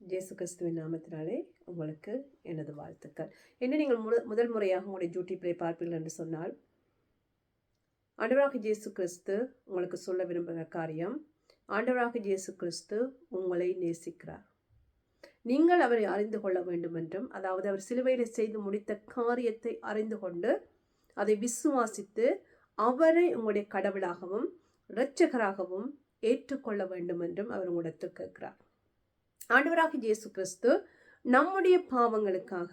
இயேசு கிறிஸ்துவின் நாமத்தினாலே உங்களுக்கு எனது வாழ்த்துக்கள். என்ன நீங்கள் முத முதல் முறையாக உங்களுடைய யூடியூப்பிலே பார்ப்பீர்கள் என்று சொன்னால் ஆண்டவராக ஜேசு கிறிஸ்து உங்களுக்கு சொல்ல விரும்புகிற காரியம் ஆண்டவராக ஜேசு கிறிஸ்து உங்களை நேசிக்கிறார். நீங்கள் அவரை அறிந்து கொள்ள வேண்டும் என்றும் அதாவது அவர் சிலுவையில் செய்து முடித்த காரியத்தை அறிந்து கொண்டு அதை விசுவாசித்து அவரை உங்களுடைய கடவுளாகவும் இரட்சகராகவும் ஏற்றுக்கொள்ள வேண்டும் என்றும் அவர் உங்களிடத்தில் கேட்கிறார். ஆண்டவராக இயேசு கிறிஸ்து நம்முடைய பாவங்களுக்காக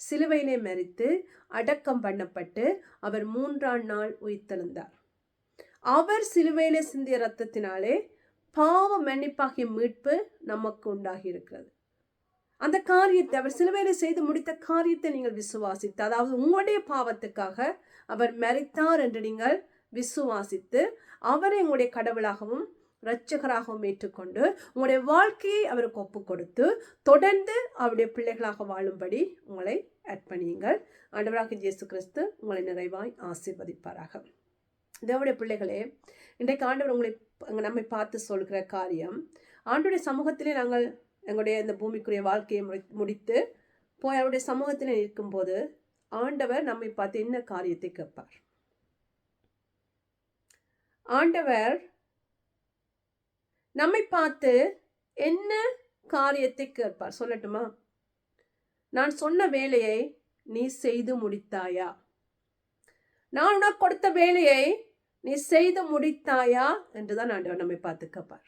சிலுவையிலே மறித்து அடக்கம் பண்ணப்பட்டு அவர் மூன்றாம் நாள் உயிர்த்தெழுந்தார். அவர் சிலுவையிலே சிந்திய ரத்தத்தினாலே பாவ மன்னிப்பாகிய மீட்பு நமக்கு உண்டாகி இருக்கிறது அந்த காரியத்தை அவர் சிலுவையில செய்து முடித்த காரியத்தை நீங்கள் விசுவாசித்து அதாவது உங்களுடைய பாவத்துக்காக அவர் மறித்தார் என்று நீங்கள் விசுவாசித்து அவரை உங்களுடைய கடவுளாகவும் இரட்சகராகவும் ஏற்றுக்கொண்டு உங்களுடைய வாழ்க்கையை அவருக்கு ஒப்பு கொடுத்து தொடர்ந்து அவருடைய பிள்ளைகளாக வாழும்படி உங்களை அர்ப்பணியுங்கள் ஆண்டவராக இயேசு கிறிஸ்து உங்களை நிறைவாய் ஆசீர்வதிப்பாராக. தேவடைய பிள்ளைகளே இன்றைக்கு ஆண்டவர் உங்களை நம்மை பார்த்து சொல்கிற காரியம் ஆண்டுடைய சமூகத்திலே நாங்கள் எங்களுடைய இந்த பூமிக்குரிய வாழ்க்கையை முடி- முடித்து போய் அவருடைய சமூகத்தில் இருக்கும்போது ஆண்டவர் நம்மை பார்த்து என்ன காரியத்தை கேட்பார்? ஆண்டவர் நம்மை பார்த்து என்ன காரியத்தை கேட்பார்? சொல்லட்டுமா? நான் சொன்ன வேலையை நீ செய்து முடித்தாயா? நான் உனக்கு கொடுத்த வேலையை நீ செய்து முடித்தாயா? என்றுதான் ஆண்டவர் நம்மை பார்த்து கேட்பார்.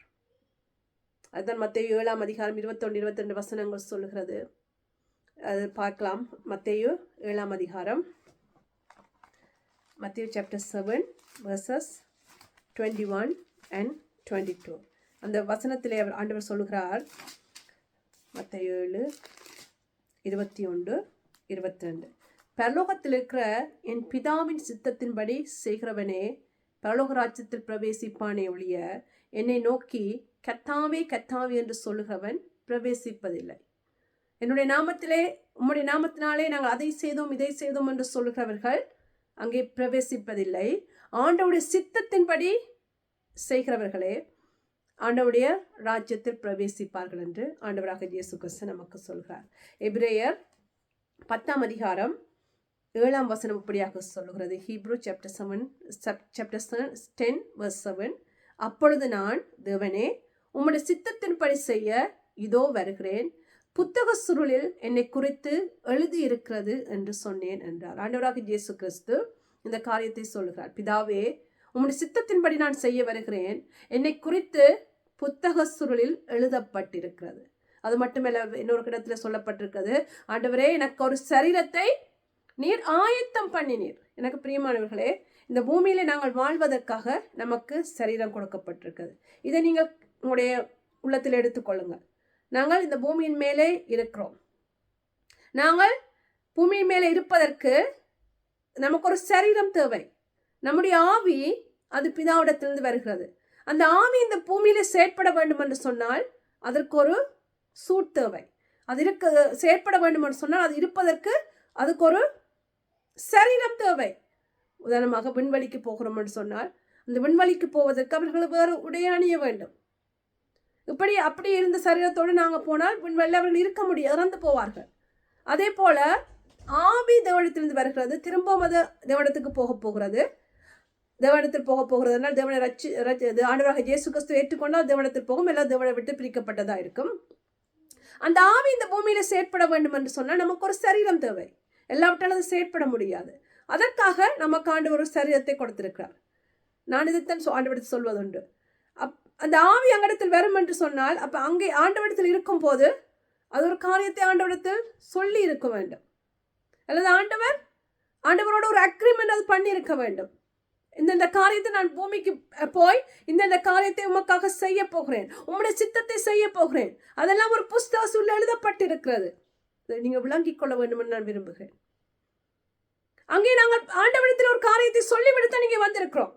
அதுதான் மத்திய ஏழாம் அதிகாரம் இருபத்தொன்று இருபத்தி ரெண்டு வசனங்கள் சொல்லுகிறது. அது பார்க்கலாம். மத்தேயு ஏழாம் அதிகாரம். மத்தேயு chapter seven verses twenty one and twenty two அந்த வசனத்திலே அவர் ஆண்டவர் சொல்லுகிறார். மற்ற ஏழு இருபத்தி ஒன்று இருபத்தி ரெண்டு பரலோகத்தில் இருக்கிற என் பிதாவின் சித்தத்தின்படி செய்கிறவனே பரலோக ராஜ்யத்தில் பிரவேசிப்பானே ஒழிய என்னை நோக்கி கத்தாவே கத்தாவே என்று சொல்லுகிறவன் பிரவேசிப்பதில்லை. என்னுடைய நாமத்திலே உம்முடைய நாமத்தினாலே நாங்கள் அதை செய்தோம் இதை செய்தோம் என்று சொல்லுகிறவர்கள் அங்கே பிரவேசிப்பதில்லை. ஆண்டவுடைய சித்தத்தின்படி செய்கிறவர்களே ஆண்டவுடைய ராஜ்யத்தில் பிரவேசிப்பார்கள் என்று ஆண்டவராக இயேசு கிறிஸ்து நமக்கு சொல்கிறார். எபிரேயர் பத்தாம் அதிகாரம் ஏழாம் வசனம் இப்படியாக சொல்லுகிறது. Hebrew chapter seven chapter ten verse seven அப்பொழுது நான் தேவனே உம்முடைய சித்தத்தின்படி செய்ய இதோ வருகிறேன். புத்தக சுருளில் என்னை குறித்து எழுதியிருக்கிறது என்று சொன்னேன் என்றார். ஆண்டவராக இயேசு கிறிஸ்து இந்த காரியத்தை சொல்லுகிறார். பிதாவே உம்முடைய சித்தத்தின்படி நான் செய்ய வருகிறேன். என்னை குறித்து புத்தக சுருளில் எழுதப்பட்டிருக்கிறது. அது மட்டுமல்ல இன்னொரு கிடத்துல சொல்லப்பட்டிருக்கிறது ஆண்டவரே எனக்கு ஒரு சரீரத்தை நீர் ஆயத்தம் பண்ணினீர். எனக்கு பிரியமானவர்களே இந்த பூமியில நாங்கள் வாழ்வதற்காக நமக்கு சரீரம் கொடுக்கப்பட்டிருக்கிறது. இதை நீங்கள் உங்களுடைய உள்ளத்தில் எடுத்துக்கொள்ளுங்கள் நாங்கள் இந்த பூமியின் மேலே இருக்கிறோம். நாங்கள் பூமியின் மேலே இருப்பதற்கு நமக்கு ஒரு சரீரம் தேவை. நம்முடைய ஆவி அது பிதாவிடத்திலிருந்து வருகிறது. அந்த ஆவி இந்த பூமியில செயற்பட வேண்டும் என்று சொன்னால் அதற்கு ஒரு சூட் தேவை. அது இருக்க செயற்பட வேண்டும் என்று சொன்னால் அது இருப்பதற்கு அதுக்கு ஒரு சரீரம் தேவை. உதாரணமாக விண்வெளிக்கு போகிறோம் என்று சொன்னால் அந்த விண்வெளிக்கு போவதற்கு அவர்கள் வேறு உடை அணிய வேண்டும். இப்படி அப்படி இருந்த சரீரத்தோடு நாங்கள் போனால் விண்வெளியில் அவர்கள் இருக்க முடியாது இறந்து போவார்கள். அதே போல் ஆவி தேவடத்திலிருந்து வருகிறது திரும்பவும் அது தேவனத்துக்கு போக போகிறது. தேவனத்தில் போக போகிறதுனால் தேவனை ரச்சி ரச்சி இது ஆண்டவராக இயேசு கிறிஸ்து ஏற்றுக்கொண்டால் தேவனத்தில் போகும் எல்லாம் தேவனை விட்டு பிரிக்கப்பட்டதாக இருக்கும். அந்த ஆவி இந்த பூமியில் செயற்பட வேண்டும் என்று சொன்னால் நமக்கு ஒரு சரீரம் தேவை. எல்லாவற்றாலும் அது செயற்பட முடியாது. அதற்காக நமக்கு ஆண்டு ஒரு சரீரத்தை கொடுத்திருக்கிறார். நான் இதைத்தான் சொ- சொல்வதுண்டு. அப் அந்த ஆவி அங்கிடத்தில் வரும் என்று சொன்னால் அப்போ அங்கே ஆண்டவரிடத்தில் இருக்கும்போது அது ஒரு காரியத்தை ஆண்டவடத்தில் சொல்லி இருக்க வேண்டும். அல்லது ஆண்டவர் ஆண்டவரோட ஒரு அக்ரிமெண்ட் அது பண்ணியிருக்க வேண்டும். இந்தந்த காரியத்தை நான் பூமிக்கு போய் இந்தந்த காரியத்தை உமக்காக செய்ய போகிறேன். உம்முடைய சித்தத்தை செய்ய போகிறேன். அதெல்லாம் ஒரு புஸ்தக சூழல் எழுதப்பட்டிருக்கிறது நீங்கள் விளங்கிக் கொள்ள வேண்டும் என்று நான் விரும்புகிறேன். அங்கே நாங்கள் ஆண்டவனத்தில் ஒரு காரியத்தை சொல்லிவிடுத்த நீங்கள் வந்திருக்கிறோம்.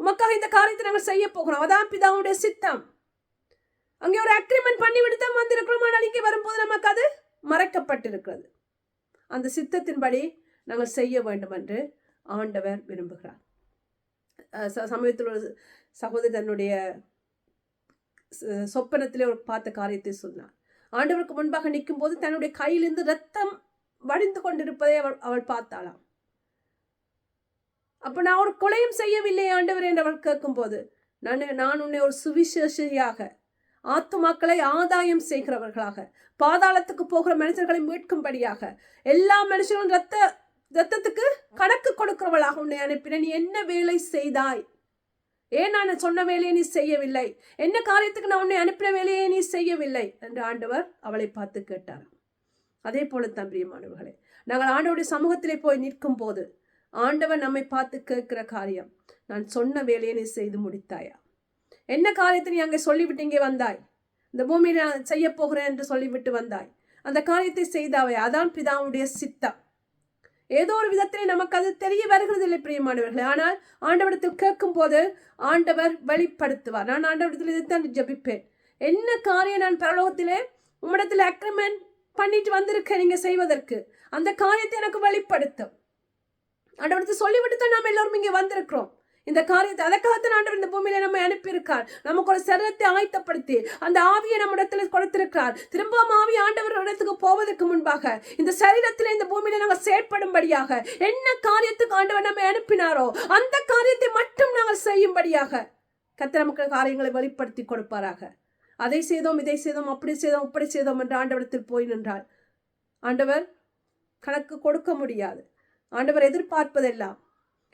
உமக்காக இந்த காரியத்தை நாங்கள் செய்ய போகிறோம். அதான் பிதாவுடைய சித்தம். அங்கே ஒரு அக்ரிமெண்ட் பண்ணி தான் வந்திருக்கிறோம். ஆனால் இங்கே வரும்போது நமக்கு அது மறைக்கப்பட்டிருக்கிறது. அந்த சித்தத்தின்படி நாங்கள் செய்ய வேண்டும் என்று ஆண்டவர் விரும்புகிறார். ச- சமீபத்தில் ஒரு சகோதரி தன்னுடைய சொப்பனத்திலே ஒரு பார்த்த காரியத்தை சொன்னார். ஆண்டவருக்கு முன்பாக நிற்கும் போது தன்னுடைய கையிலிருந்து ரத்தம் வடிந்து கொண்டிருப்பதை அவள் அவள் பார்த்தாளாம். அப்ப நான் ஒரு கொலையும் செய்யவில்லை ஆண்டவர் என்று அவள் கேட்கும்போது நான் நான் உன்னை ஒரு சுவிசேஷியாக ஆத்துமாக்களை ஆதாயம் செய்கிறவர்களாக பாதாளத்துக்கு போகிற மனுஷர்களை மீட்கும்படியாக எல்லா மனுஷர்களும் ரத்த ரத்தத்துக்கு கணக்கு கொடுக்கிறவளாக உன்னை அனுப்பின. நீ என்ன வேலை செய்தாய்? ஏன் நான் சொன்ன வேலையை நீ செய்யவில்லை? என்ன காரியத்துக்கு நான் உன்னை அனுப்பின வேலையை நீ செய்யவில்லை? என்று ஆண்டவர் அவளை பார்த்து கேட்டார். அதே போல தான் பிரியமானவர்களே நாங்கள் ஆண்டவருடைய சமூகத்திலே போய் நிற்கும் போது ஆண்டவர் நம்மை பார்த்து கேட்கிற காரியம் நான் சொன்ன வேலையை நீ செய்து முடித்தாயா? என்ன காரியத்தை நீ அங்கே சொல்லிவிட்டு இங்கே வந்தாய்? இந்த பூமியில் நான் செய்ய போகிறேன் என்று சொல்லிவிட்டு வந்தாய். அந்த காரியத்தை செய்தாவே அதான் பிதாவுடைய சித்தம். ஏதோ ஒரு விதத்திலே நமக்கு அது தெரிய வருகிறது இல்லை பிரியமானவர்களே. ஆனால் ஆண்டவரிடத்தில் கேட்கும் போது ஆண்டவர் வெளிப்படுத்துவார். நான் ஆண்டவரிடத்தில் இதைத்தான் ஜபிப்பேன். என்ன காரியம் நான் பரலோகத்திலே உம்மிடத்தில் அக்ரிமெண்ட் பண்ணிட்டு வந்திருக்கேன் நீங்க செய்வதற்கு? அந்த காரியத்தை எனக்கு வெளிப்படுத்தும். ஆண்டவரத்தை சொல்லிவிட்டு தான் நாம் எல்லோரும் இங்கே வந்திருக்கிறோம். இந்த காரியத்தை அதற்காகத்தான் ஆண்டவர் இந்த பூமியில நம்ம அனுப்பியிருக்கார். நமக்கு ஒரு சரீரத்தை ஆயத்தப்படுத்தி அந்த ஆவியை நம்ம இடத்துல கொடுத்திருக்கிறார். திரும்பவும் ஆவி ஆண்டவர் இடத்துக்கு போவதற்கு முன்பாக இந்த சரீரத்தில் இந்த பூமியில நாங்கள் செயற்படும்படியாக என்ன காரியத்துக்கு ஆண்டவர் நம்ம அனுப்பினாரோ அந்த காரியத்தை மட்டும் நாங்கள் செய்யும்படியாக கத்திர மக்கள் காரியங்களை வெளிப்படுத்தி கொடுப்பாராக. அதை செய்தோம் இதை செய்தோம் அப்படி செய்தோம் இப்படி செய்தோம் என்று ஆண்டவரத்தில் போய் நின்றால் ஆண்டவர் கணக்கு கொடுக்க முடியாது. ஆண்டவர் எதிர்பார்ப்பதெல்லாம்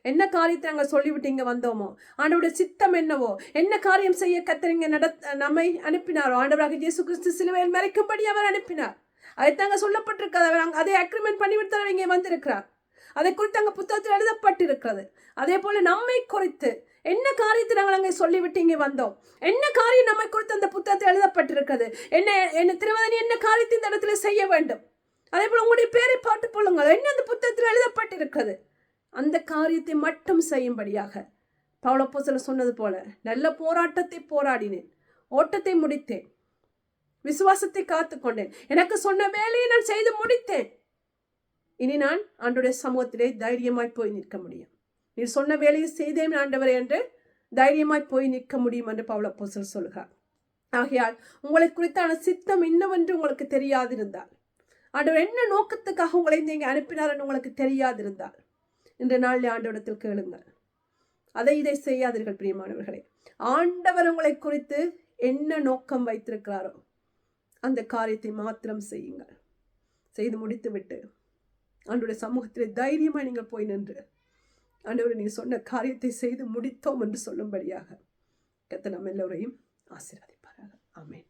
என்ன காரியத்தை நாங்கள் சொல்லிவிட்டு இங்கே வந்தோமோ? ஆண்டவருடைய சித்தம் என்னவோ? என்ன காரியம் செய்ய கத்திரிங்க நட நம்மை அனுப்பினாரோ? ஆண்டவராக இயேசு கிறிஸ்து சிலுவையில் மறைக்கும்படி அவர் அனுப்பினார். அதை தாங்க சொல்லப்பட்டிருக்கிறது. அவர் அதை அக்ரிமெண்ட் பண்ணிவிட்டு தான் இங்கே வந்திருக்கிறார். அதை குறித்து அங்கே புத்தகத்தில் எழுதப்பட்டிருக்கிறது. அதே போல் நம்மை குறித்து என்ன காரியத்தை நாங்கள் அங்கே சொல்லிவிட்டு இங்கே வந்தோம்? என்ன காரியம் நம்மை குறித்து அந்த புத்தகத்தில் எழுதப்பட்டிருக்கிறது? என்ன என்ன திருவதனி என்ன காரியத்தை இந்த இடத்துல செய்ய வேண்டும்? அதே போல் உங்களுடைய பேரை பாட்டு போலுங்கள் என்ன அந்த புத்தகத்தில் எழுதப்பட்டிருக்கிறது? அந்த காரியத்தை மட்டும் செய்யும்படியாக. பவுலப்போஸ்தலர் சொன்னது போல நல்ல போராட்டத்தை போராடினேன். ஓட்டத்தை முடித்தேன். விசுவாசத்தை காத்துக்கொண்டேன் எனக்கு சொன்ன வேலையை நான் செய்து முடித்தேன். இனி நான் ஆண்டுடைய சமூகத்திலே தைரியமாய் போய் நிற்க முடியும். நீ சொன்ன வேலையை செய்தேன் ஆண்டவரே என்று தைரியமாய் போய் நிற்க முடியும் என்று பவுலப்போஸ்தலர் சொல்கிறார் ஆகையால் உங்களை குறித்தான சித்தம் என்னவென்று உங்களுக்கு தெரியாதிருந்தால் ஆண்டவர் என்ன நோக்கத்துக்காக உங்களை நீங்கள் அனுப்பினார் என்று உங்களுக்கு தெரியாதிருந்தால் இன்று நாளில் ஆண்டவரிடத்தில் கேளுங்கள். அதை இதை செய்யாதீர்கள் பிரியமானவர்களே. ஆண்டவர் உங்களை குறித்து என்ன நோக்கம் வைத்திருக்கிறாரோ அந்த காரியத்தை மாத்திரம் செய்யுங்கள். செய்து முடித்துவிட்டு அன்றைய சமூகத்தில் தைரியமாக நீங்கள் போய் நின்று ஆண்டவர் நீங்கள் சொன்ன காரியத்தை செய்து முடித்தோம் என்று சொல்லும்படியாக கத்த நம்ம எல்லோரையும் ஆசீர்வதிப்பார்கள் ஆமேன்.